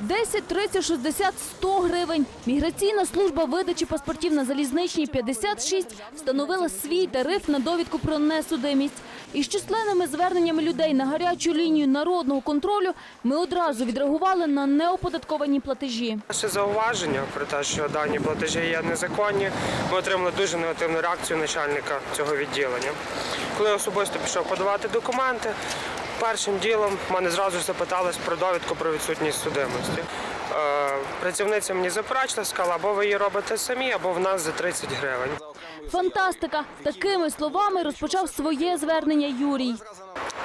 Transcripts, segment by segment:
10, 30, 60, 100 гривень. Міграційна служба видачі паспортів на залізничній 56 встановила свій тариф на довідку про несудимість. Із численними зверненнями людей на гарячу лінію народного контролю ми одразу відреагували на неоподатковані платежі. Наше зауваження про те, що дані платежі є незаконні, ми отримали дуже негативну реакцію начальника цього відділення. Коли особисто пішов подавати документи, першим ділом мене зразу запитались про довідку про відсутність судимості. Е, Працівниця мені заперечила, сказала, або ви її робите самі, або в нас за 30 гривень. Фантастика! Такими словами розпочав своє звернення Юрій.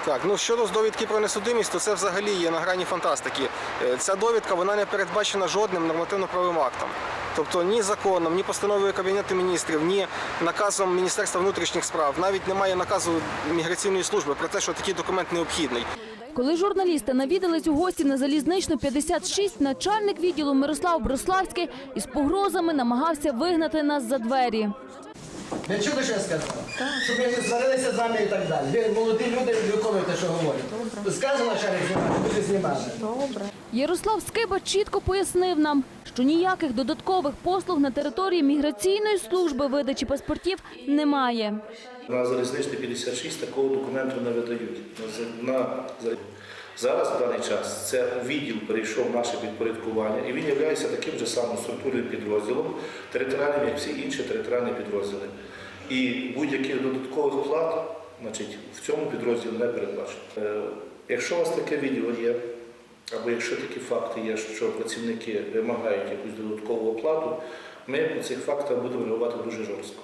Так, ну щодо довідки про несудимість, то це взагалі є на грані фантастики. Е, Ця довідка вона не передбачена жодним нормативно-правовим актом. Тобто ні законом, ні постановою Кабінету міністрів, ні наказом Міністерства внутрішніх справ, навіть немає наказу міграційної служби про те, що такий документ необхідний. Коли журналісти навідались у гості на залізничну 56, начальник відділу Мирослав Брославський із погрозами намагався вигнати нас за двері. Ви чули, що я сказав? Щоб ви не сварилися з нами і так далі. Ви молоді люди, виконуєте, що говорите. Сказано, начальник знімати, ви знімали. Ярослав Скиба чітко пояснив нам, що ніяких додаткових послуг на території міграційної служби видачі паспортів немає. На залізничний 56 такого документу не видають. На, на, зараз в даний час це відділ перейшов наше підпорядкування і він є таким же самим структурним підрозділом, територіальним, як всі інші територіальні підрозділи. І будь-яких додаткових плат значить, в цьому підрозділі не передбачено. Е, Якщо у вас таке відео є, або якщо такі факти є, що працівники вимагають якусь додаткову оплату, ми по цих фактах будемо реагувати дуже жорстко.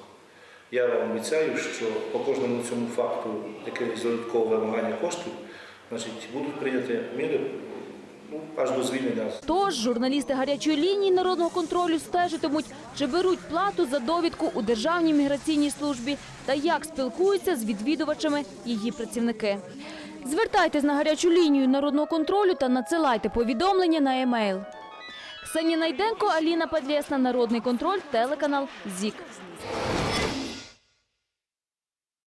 Я вам обіцяю, що по кожному цьому факту якогось додаткового вимагання коштів, значить, будуть прийняті міри ну, до звільнення. Тож журналісти гарячої лінії народного контролю стежитимуть, чи беруть плату за довідку у Державній міграційній службі та як спілкуються з відвідувачами її працівники. Звертайтесь на гарячу лінію народного контролю та надсилайте повідомлення на емейл. Ксенія Найденко, Аліна Падлєсна, Народний контроль, телеканал ЗІК.